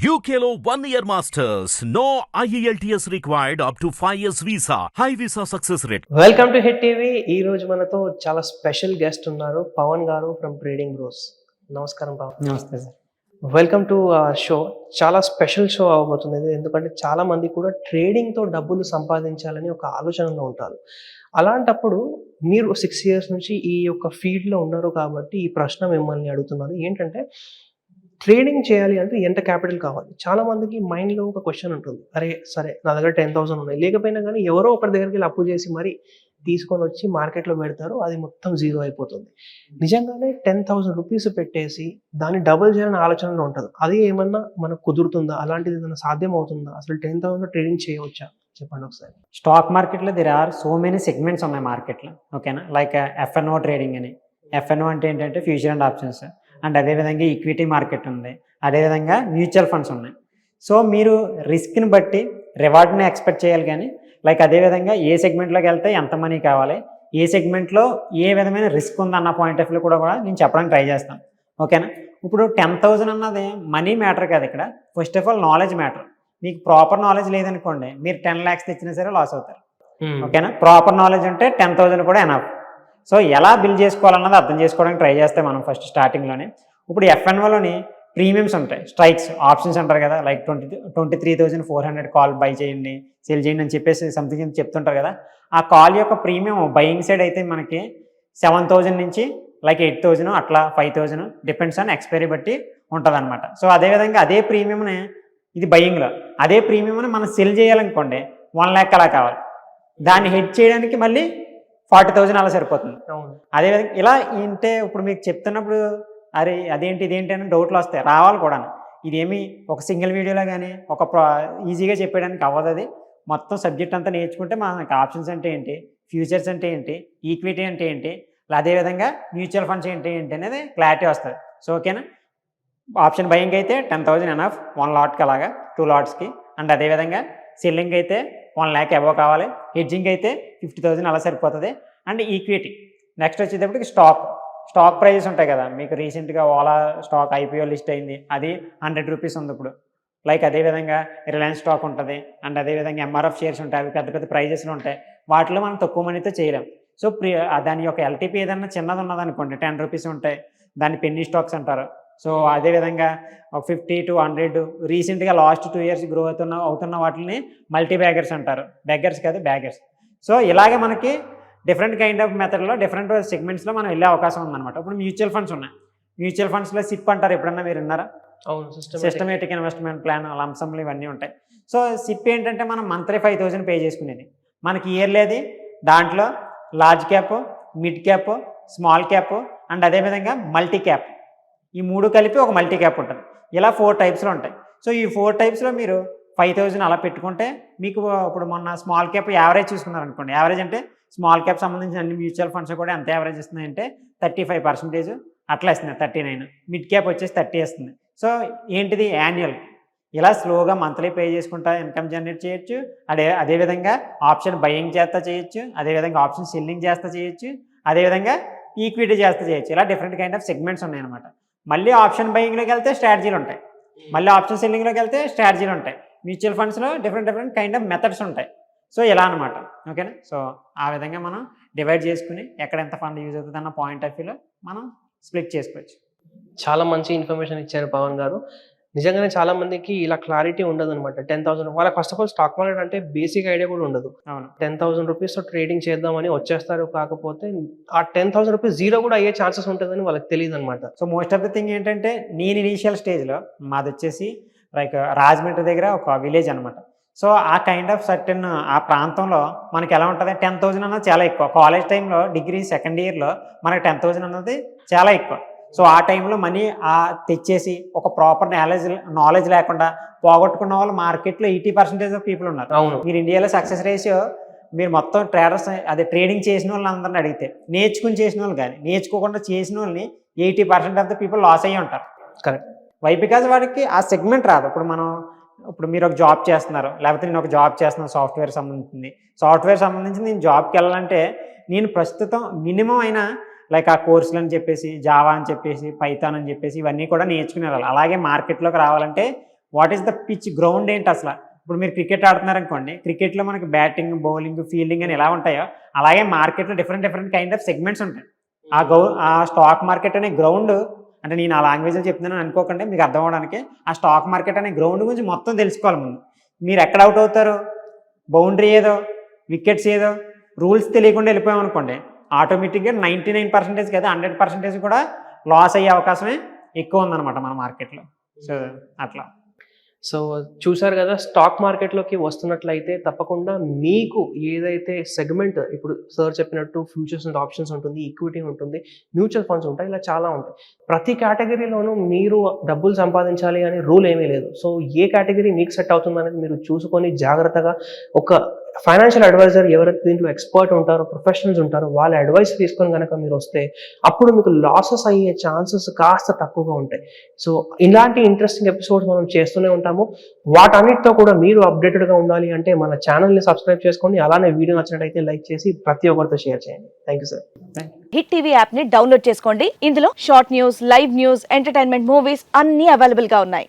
One year masters. No E IELTS required up to 5 years visa. High visa success rate. Welcome to Hit TV ఈ రోజు మనతో చాలా special guest ఉన్నారు పవన్ గారు from trading bros నమస్కారం పవన్. నమస్తే సార్. వెల్కమ్ టు షో చాలా special show అవబోతుంది. ఎందుకంటే చాలా మంది కూడా trading తో డబ్బులు సంపాదించాలని ఒక ఆలోచనలో ఉంటారు. అలాంటప్పుడు మీరు సిక్స్ ఇయర్స్ నుంచి ఈ యొక్క field లో ఉన్నారు కాబట్టి ఈ ప్రశ్న మిమ్మల్ని అడుగుతున్నాను. ఏంటంటే ట్రేడింగ్ చేయాలి అంటే ఎంత క్యాపిటల్ కావాలి? చాలా మందికి మైండ్లో ఒక క్వశ్చన్ ఉంటుంది. అరే సరే నా దగ్గర టెన్ థౌసండ్ ఉన్నాయి. లేకపోయినా కానీ ఎవరో ఒకరి దగ్గరికి వెళ్ళి అప్పు చేసి మరి తీసుకొని వచ్చి మార్కెట్లో పెడతారు అది మొత్తం జీరో అయిపోతుంది. నిజంగానే టెన్ థౌసండ్ రూపీస్ పెట్టేసి దాన్ని డబుల్ చేయాలని ఆలోచనలో ఉంటుంది. అది ఏమన్నా మనకు కుదురుతుందా? అలాంటిది ఏదైనా సాధ్యం అవుతుందా? అసలు టెన్ థౌసండ్ ట్రేడింగ్ చేయవచ్చా? చెప్పండి ఒకసారి. స్టాక్ మార్కెట్లో there are so many segments ఉన్నాయి మార్కెట్లో ఓకేనా లైక్ ఎఫ్ఎన్ఓ ట్రేడింగ్ అని. ఎఫ్ఎన్ఓ అంటే ఏంటంటే ఫ్యూచర్ అండ్ ఆప్షన్స్ అండ్ అదేవిధంగా ఈక్విటీ మార్కెట్ ఉంది. అదేవిధంగా మ్యూచువల్ ఫండ్స్ ఉన్నాయి. సో మీరు రిస్క్ని బట్టి రివార్డ్ని ఎక్స్పెక్ట్ చేయాలి కానీ లైక్ అదేవిధంగా ఏ సెగ్మెంట్లోకి వెళ్తే ఎంత మనీ కావాలి ఏ సెగ్మెంట్లో ఏ విధమైన రిస్క్ ఉందన్న పాయింట్ ఆఫ్ వ్యూ కూడా కూడా నేను చెప్పడానికి ట్రై చేస్తాను. ఓకేనా ఇప్పుడు టెన్ థౌజండ్ అన్నది మనీ మ్యాటర్ కాదు ఇక్కడ. First of all knowledge matter మీకు ప్రాపర్ నాలెడ్జ్ లేదనుకోండి మీరు టెన్ ల్యాక్స్ తెచ్చినా సరే లాస్ అవుతారు. ఓకేనా ప్రాపర్ నాలెడ్జ్ ఉంటే టెన్ థౌజండ్ కూడా ఎనఫ్ సో ఎలా బిల్ చేసుకోవాలన్నది అర్థం చేసుకోవడానికి ట్రై చేస్తే మనం ఫస్ట్ స్టార్టింగ్లోనే. ఇప్పుడు ఎఫ్ఎన్ఓలోని ప్రీమియమ్స్ ఉంటాయి. స్ట్రైక్స్ ఆప్షన్స్ అంటారు కదా like twenty twenty three thousand four hundred call buy చేయండి సెల్ చేయండి అని చెప్పేసి సంథింగ్ చెప్తుంటారు కదా ఆ కాల్ యొక్క ప్రీమియం బయింగ్ సైడ్ అయితే మనకి సెవెన్ థౌజండ్ నుంచి లైక్ ఎయిట్ థౌజండ్ అట్లా five thousand depends on expiry బట్టి ఉంటుంది అనమాట సో అదేవిధంగా అదే ప్రీమియంని ఇది బయింగ్లో అదే ప్రీమియంని మనం సెల్ చేయాలనుకోండి వన్ ల్యాక్ అలా కావాలి. దాన్ని హెడ్ చేయడానికి మళ్ళీ ఫార్టీ థౌజండ్ అలా సరిపోతుంది. అదేవిధంగా ఇలా అంటే ఇప్పుడు మీకు చెప్తున్నప్పుడు అరే అదేంటి ఇదేంటి అని డౌట్లు వస్తాయి. రావాలి కూడా ఇదేమి ఒక సింగిల్ వీడియోలో కానీ ఒక ప్రా ఈజీగా చెప్పేయడానికి అవ్వదు అది. మొత్తం సబ్జెక్ట్ అంతా నేర్చుకుంటే మనకి ఆప్షన్స్ అంటే ఏంటి? ఫ్యూచర్స్ అంటే ఏంటి? ఈక్విటీ అంటే ఏంటి? అదేవిధంగా మ్యూచువల్ ఫండ్స్ ఏంటి ఏంటి అనేది క్లారిటీ వస్తుంది. సో ఓకేనా? ఆప్షన్ బయింగ్ అయితే టెన్ థౌజండ్ ఎనఫ్ వన్ లాట్కి అలాగా టూ లాట్స్కి. అండ్ అదేవిధంగా సెల్లింగ్ అయితే వన్ ల్యాక్ అబవ్ కావాలి. హెడ్జింగ్ అయితే ఫిఫ్టీ థౌజండ్ అలా సరిపోతుంది. And equity. నెక్స్ట్ వచ్చేటప్పటికి స్టాక్. స్టాక్ ప్రైజెస్ ఉంటాయి కదా. మీకు రీసెంట్గా ఓలా స్టాక్ ఐపీఓ లిస్ట్ అయింది. అది హండ్రెడ్ రూపీస్ ఉంది ఇప్పుడు. లైక్ అదేవిధంగా రిలయన్స్ స్టాక్ ఉంటుంది. అండ్ అదేవిధంగా ఎంఆర్ఎఫ్ షేర్స్ ఉంటాయి. అవి పెద్ద పెద్ద ప్రైజెస్లు ఉంటాయి. వాటిలో మనం తక్కువ మనీతో చేయలేం. సో ప్రి దాని యొక్క ఎల్టీపీ ఏదన్నా చిన్నది ఉన్నదనుకోండి టెన్ రూపీస్ ఉంటాయి. దాన్ని పెన్నీ స్టాక్స్ అంటారు. సో అదేవిధంగా ఒక ఫిఫ్టీ టు హండ్రెడ్ రీసెంట్గా లాస్ట్ టూ ఇయర్స్ గ్రో అవుతున్న అవుతున్న వాటిని మల్టీ బ్యాగర్స్ అంటారు. బ్యాగర్స్ కాదు బ్యాగర్స్. సో ఇలాగే మనకి డిఫరెంట్ కైండ్ ఆఫ్ మెథడ్లో డిఫరెంట్ సెగ్మెంట్స్లో మనం వెళ్ళే అవకాశం ఉందన్నమాట. ఇప్పుడు మ్యూచువల్ ఫండ్స్ ఉన్నాయి. మ్యూచువల్ ఫండ్స్లో సిప్ అంటారు ఎప్పుడన్నా మీరు విన్నారా? అవును సిస్టమేటిక్ ఇన్వెస్ట్మెంట్ ప్లాన్ లంసమ్లు ఇవన్నీ ఉంటాయి. సో సిప్ ఏంటంటే మనం మంత్లీ ఫైవ్ థౌసండ్ పే చేసుకునేది. మనకి ఇయర్లీ అది దాంట్లో large cap mid cap small cap and అదేవిధంగా మల్టీ క్యాప్ ఈ మూడు కలిపి ఒక మల్టీ క్యాప్ ఉంటుంది. ఇలా ఫోర్ టైప్స్లో ఉంటాయి. సో ఈ ఫోర్ టైప్స్లో మీరు ఫైవ్ థౌజండ్ అలా పెట్టుకుంటే మీకు ఇప్పుడు మొన్న స్మాల్ క్యాప్ యావరేజ్ చూసుకున్నారు అనుకోండి యావరేజ్ అంటే స్మాల్ క్యాప్ సంబంధించిన అన్ని మ్యూచువల్ ఫండ్స్ కూడా ఎంత యావరేజ్ ఇస్తున్నాయంటే థర్టీ ఫైవ్ పర్సెంటేజ్ అట్లా ఇస్తున్నాయి థర్టీ నైన్. మిడ్ క్యాప్ వచ్చేసి థర్టీ ఇస్తుంది. సో ఏంటిది? యాన్యువల్. ఇలా స్లోగా మంత్లీ పే చేసుకుంటా ఇన్కమ్ జనరేట్ చేయొచ్చు. అదే అదేవిధంగా ఆప్షన్ బయింగ్ చేస్తా చేయొచ్చు. అదేవిధంగా ఆప్షన్ సెల్లింగ్ చేస్తా చేయొచ్చు. అదేవిధంగా ఈక్విటీ చేస్తా చేయొచ్చు. ఇలా డిఫరెంట్ కైండ్ ఆఫ్ సెగ్మెంట్స్ ఉన్నాయన్నమాట మళ్ళీ ఆప్షన్ బయింగ్లోకి వెళ్తే స్ట్రాటజీలు ఉంటాయి. మళ్ళీ ఆప్షన్ సెల్లింగ్లోకి వెళ్తే స్ట్రాటజీలు ఉంటాయి. మ్యూచువల్ ఫండ్స్లో different different kind of methods ఉంటాయి. సో ఇలా అనమాట ఓకేనా? సో ఆ విధంగా మనం డివైడ్ చేసుకుని ఎక్కడ ఎంత ఫండ్ యూజ్ అవుతుంది అన్న పాయింట్ ఆఫ్ వ్యూలో మనం స్ప్లిట్ చేసుకోవచ్చు. చాలా మంచి ఇన్ఫర్మేషన్ ఇచ్చారు పవన్ గారు. నిజంగానే చాలా మందికి ఇలా క్లారిటీ ఉండదు అనమాట టెన్ థౌసండ్ వాళ్ళకి first of all stock market అంటే బేసిక్ ఐడియా కూడా ఉండదు. అవును. టెన్ థౌసండ్ రూపీస్తో ట్రేడింగ్ చేద్దామని వచ్చేస్తారు కాకపోతే ఆ టెన్ థౌసండ్ రూపీస్ జీరో కూడా అయ్యే ఛాన్సెస్ ఉంటుందని వాళ్ళకి తెలియదు అనమాట so most of the thing ఏంటంటే నేను ఇనీషియల్ స్టేజ్లో మాది వచ్చేసి లైక్ రాజమండ్రి దగ్గర ఒక విలేజ్ అనమాట సో ఆ కైండ్ ఆఫ్ సర్టన్ ఆ ప్రాంతంలో మనకి ఎలా ఉంటుంది? టెన్ థౌజండ్ అన్నది చాలా ఎక్కువ. కాలేజ్ టైంలో డిగ్రీ సెకండ్ ఇయర్లో మనకి టెన్ థౌజండ్ అన్నది చాలా ఎక్కువ. సో ఆ టైంలో మనీ ఆ తెచ్చేసి ఒక ప్రాపర్ నాలెడ్జ్ నాలెడ్జ్ లేకుండా పోగొట్టుకున్న వాళ్ళు మార్కెట్లో ఎయిటీ పర్సెంటేజ్ ఆఫ్ పీపుల్ ఉన్నారు. అవును. మీరు ఇండియాలో సక్సెస్ రేషియో మీరు మొత్తం ట్రేడర్స్ అదే ట్రేడింగ్ చేసిన వాళ్ళని అందరిని అడిగితే నేర్చుకుని చేసిన వాళ్ళు కానీ నేర్చుకోకుండా చేసిన వాళ్ళని eighty percent of the people loss అయ్యి ఉంటారు. కరెక్ట్ వై బికాజ్ వాడికి ఆ సెగ్మెంట్ రాదు. ఇప్పుడు మనం ఇప్పుడు మీరు ఒక జాబ్ చేస్తున్నారు లేకపోతే నేను ఒక జాబ్ చేస్తున్నాను సాఫ్ట్వేర్ సంబంధించింది. సాఫ్ట్వేర్ సంబంధించి నేను జాబ్కి వెళ్ళాలంటే నేను ప్రస్తుతం మినిమం అయినా లైక్ ఆ కోర్సులు అని చెప్పేసి జావా అని చెప్పేసి పైథాన్ అని చెప్పేసి ఇవన్నీ కూడా నేర్చుకునే వెళ్ళాలి. అలాగే మార్కెట్లోకి రావాలంటే what is the pitch ground ఏంటి అసలు? ఇప్పుడు మీరు క్రికెట్ ఆడుతున్నారు అనుకోండి క్రికెట్లో మనకి బ్యాటింగ్ బౌలింగ్ ఫీల్డింగ్ అని ఎలా ఉంటాయో అలాగే మార్కెట్లో different different kind of segments ఉంటాయి. ఆ గౌ ఆ స్టాక్ మార్కెట్ అనే గ్రౌండ్ అంటే నేను ఆ లాంగ్వేజ్లో చెప్తున్నాను అనుకోకుండా మీకు అర్థం అవడానికి ఆ స్టాక్ మార్కెట్ అనే గ్రౌండ్ గురించి మొత్తం తెలుసుకోవాలి ముందు. మీరు ఎక్కడ అవుట్ అవుతారు? బౌండరీ ఏదో? వికెట్స్ ఏదో? రూల్స్ తెలియకుండా వెళ్ళిపోయామనుకోండి ఆటోమేటిక్గా నైంటీ నైన్ పర్సెంటేజ్ కదా హండ్రెడ్ పర్సెంటేజ్ కూడా లాస్ అయ్యే అవకాశమే ఎక్కువ ఉందన్నమాట మన మార్కెట్లో సో అట్లా. సో చూసారు కదా స్టాక్ మార్కెట్లోకి వస్తున్నట్లయితే తప్పకుండా మీకు ఏదైతే సెగ్మెంట్ ఇప్పుడు సార్ చెప్పినట్టు ఫ్యూచర్స్ అండ్ ఆప్షన్స్ ఉంటుంది ఈక్విటీ ఉంటుంది మ్యూచువల్ ఫండ్స్ ఉంటాయి ఇలా చాలా ఉంటాయి. ప్రతి కేటగిరీలోనూ మీరు డబ్బులు సంపాదించాలి అని రూల్ ఏమీ లేదు. సో ఏ కేటగిరీ మీకు సెట్ అవుతుంది అనేది మీరు చూసుకొని జాగ్రత్తగా ఒక ఫైనాన్షియల్ అడ్వైజర్ ఎవరైతే దీంట్లో ఎక్స్పర్ట్ ఉంటారో ప్రొఫెషనల్స్ ఉంటారో వాళ్ళ అడ్వైస్ తీసుకొని కనుక మీరు వస్తే అప్పుడు మీకు లాసెస్ అయ్యే ఛాన్సెస్ కాస్త తక్కువగా ఉంటాయి. సో ఇలాంటి ఇంట్రెస్టింగ్ ఎపిసోడ్స్ మనం చేస్తూనే ఉంటాము. వాటన్నిటితో కూడా మీరు అప్డేటెడ్గా ఉండాలి అంటే మన ఛానల్ని సబ్స్క్రైబ్ చేసుకోండి. అలానే వీడియో నచ్చినట్టయితే లైక్ చేసి ప్రతి ఒక్కరితో షేర్ చేయండి. Thank you sir Hit TV యాప్ని డౌన్లోడ్ చేసుకోండి. ఇందులో short news live news entertainment movies అన్ని అవైలబుల్గా ఉన్నాయి.